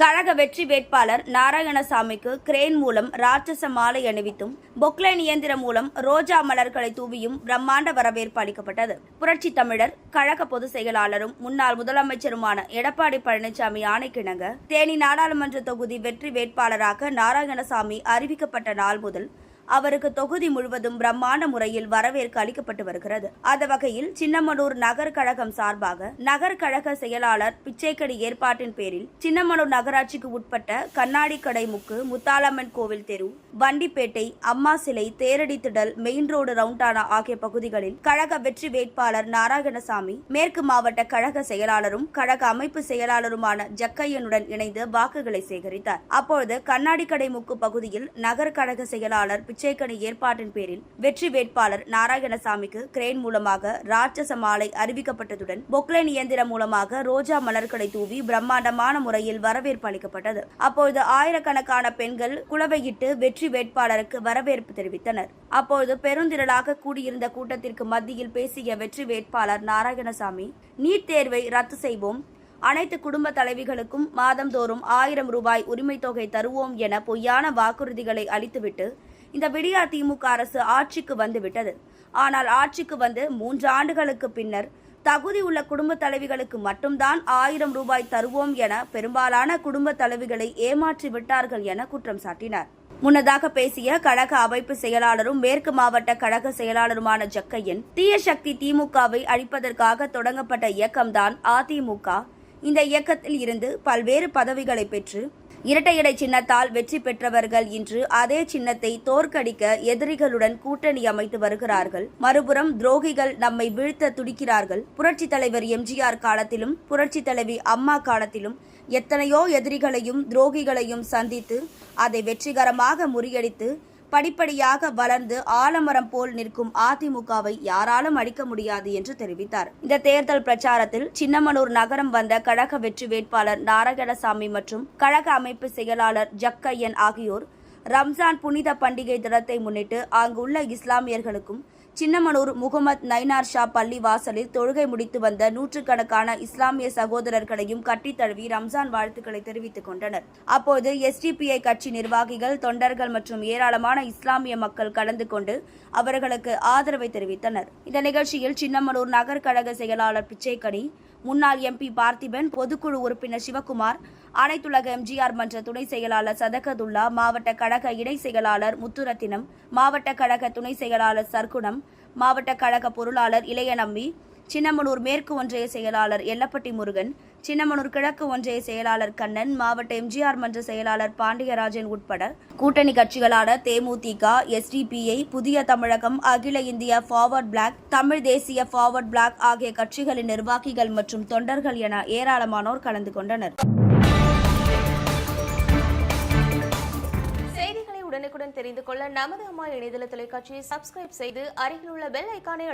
கழக வெற்றி வேட்பாளர் நாராயணசாமிக்கு கிரேன் மூலம் ராட்சச மாலை அணிவித்தும் பொக்லைன் இயந்திரம் மூலம் ரோஜா மலர்களை தூவியும் பிரம்மாண்ட வரவேற்பு அளிக்கப்பட்டது. புரட்சி தமிழர் கழக பொதுச் செயலாளரும் முன்னாள் முதலமைச்சருமான எடப்பாடி பழனிசாமி ஆணைக்கிணங்க தேனி நாடாளுமன்ற தொகுதி வெற்றி வேட்பாளராக நாராயணசாமி அறிவிக்கப்பட்ட நாள் முதல் அவருக்கு தொகுதி முழுவதும் பிரம்மாண்ட முறையில் வரவேற்பு அளிக்கப்பட்டு வருகிறது. அந்த வகையில் சின்னமனூர் நகர் கழகம் சார்பாக நகர் கழக செயலாளர் பிச்சைக்கடி ஏற்பாட்டின் பேரில் சின்னமனூர் நகராட்சிக்கு உட்பட்ட கண்ணாடி கடை முக்கு முத்தாலம்மன் கோவில் தெரு வண்டிப்பேட்டை அம்மா சிலை தேரடி திடல் மெயின் ரோடு ரவுண்டானா ஆகிய பகுதிகளில் கழக வெற்றி வேட்பாளர் நாராயணசாமி மேற்கு மாவட்ட கழக செயலாளரும் கழக அமைப்பு செயலாளருமான ஜக்கையனுடன் இணைந்து வாக்குகளை சேகரித்தார். அப்பொழுது கண்ணாடி கடை முக்கு பகுதியில் நகர் கழக செயலாளர் பிச்சைக்கணி ஏற்பாட்டின் பேரில் வெற்றி வேட்பாளர் நாராயணசாமிக்கு கிரேன் மூலமாக ராட்சச மாலை அறிவிக்கப்பட்டதுடன் பொக்லைன் இயந்திரம் மூலமாக ரோஜா மலர்களை தூவி பிரம்மாண்டமான முறையில் வரவேற்பு அளிக்கப்பட்டது. அப்பொழுது ஆயிரக்கணக்கான பெண்கள் குழவையிட்டு வெற்றி வேட்பாளருக்கு வரவேற்பு தெரிவித்தனர். அப்பொழுது பெருந்திரளாக கூடியிருந்த கூட்டத்திற்கு மத்தியில் பேசிய வெற்றி வேட்பாளர் நாராயணசாமி நீட் தேர்வை ரத்து செய்வோம். அனைத்து குடும்ப தலைவிகளுக்கும் மாதந்தோறும் ஆயிரம் ரூபாய் உரிமைத் தொகை தருவோம் என பொய்யான வாக்குறுதிகளை அளித்துவிட்டு இந்த விடியா திமுக அரசு ஆட்சிக்கு வந்துவிட்டது ஆனால் ஆட்சிக்கு வந்து மூன்று ஆண்டுகளுக்கு பின்னர் தகுதி உள்ள குடும்ப தலைவிகளுக்கு மட்டும்தான் ஆயிரம் ரூபாய் தருவோம் என பெரும்பாலான குடும்ப தலைவிகளை ஏமாற்றி விட்டார்கள் என குற்றம் சாட்டினார். முன்னதாக பேசிய கழக அமைப்பு செயலாளரும் மேற்கு மாவட்ட கழக செயலாளருமான ஜக்கையன் தீய சக்தி திமுகவை அழிப்பதற்காக தொடங்கப்பட்ட இயக்கம்தான் அதிமுக. இந்த இயக்கத்தில் இருந்து பல்வேறு பதவிகளை பெற்று இரட்டை சின்னத்தால் வெற்றி பெற்றவர்கள் இன்று அதே சின்னத்தை தோற்கடிக்க எதிரிகளுடன் கூட்டணி அமைத்து வருகிறார்கள். மறுபுறம் துரோகிகள் நம்மை வீழ்த்த துடிக்கிறார்கள். புரட்சித் தலைவர் எம்ஜிஆர் காலத்திலும் புரட்சி தலைவி அம்மா காலத்திலும் எத்தனையோ எதிரிகளையும் துரோகிகளையும் சந்தித்து அதை வெற்றிகரமாக முறியடித்து படிப்படியாக வளர்ந்து ஆலமரம் போல் நிற்கும் அதிமுகவை யாராலும் அடிக்க முடியாது என்று தெரிவித்தார். இந்த தேர்தல் பிரச்சாரத்தில் சின்னமனூர் நகரம் வந்த கழக வெற்றி வேட்பாளர் நாராயணசாமி மற்றும் கழக அமைப்பு செயலாளர் ஜக்கையன் ஆகியோர் ரம்ஜான் புனித பண்டிகை தினத்தை முன்னிட்டு அங்குள்ள இஸ்லாமியர்களுக்கும் சின்னமனூர் முகமது நைனார் ஷா பள்ளி வாசலில் தொழுகை முடித்து வந்த நூற்றுக்கணக்கான இஸ்லாமிய சகோதரர்களையும் கட்டித் தழுவி ரம்ஜான் வாழ்த்துக்களை தெரிவித்துக் கொண்டனர். அப்போது எஸ்டிபிஐ கட்சி நிர்வாகிகள் தொண்டர்கள் மற்றும் ஏராளமான இஸ்லாமிய மக்கள் கலந்து கொண்டு அவர்களுக்கு ஆதரவை தெரிவித்தனர். இந்த நிகழ்ச்சியில் சின்னமனூர் நகர் கழக செயலாளர் பிச்சைக்கணி முன்னாள் எம்பி பார்த்திபன் பொதுக்குழு உறுப்பினர் சிவகுமார் அனைத்துலக எம்ஜிஆர் மன்ற துணை செயலாளர் சதகதுல்லா மாவட்ட கழக இணை செயலாளர் முத்துரத்தினம் மாவட்ட கழக துணை செயலாளர் சர்க்குணம் மாவட்ட கழக பொருளாளர் இளையநம்பி சின்னமனூர் மேற்கு ஒன்றிய செயலாளர் எல்லப்பட்டி முருகன் சின்னமனூர் கிழக்கு ஒன்றிய செயலாளர் கண்ணன் மாவட்ட எம்ஜிஆர் மன்ற செயலாளர் பாண்டியராஜன் உட்பட கூட்டணி கட்சிகளான தேமுதிக எஸ்டிபிஐ புதிய தமிழகம் அகில இந்திய ஃபார்வர்ட் பிளாக் தமிழ் தேசிய ஃபார்வர்ட் பிளாக் ஆகிய கட்சிகளின் நிர்வாகிகள் மற்றும் தொண்டர்கள் என ஏராளமானோர் கலந்து கொண்டனர். செய்திகளை உடனுக்குடன் தெரிந்து கொள்ள நமது அம்மா இணையதள தொலைக்காட்சியை சப்ஸ்கிரைப் செய்து அருகில் உள்ள பெல் ஐக்கானை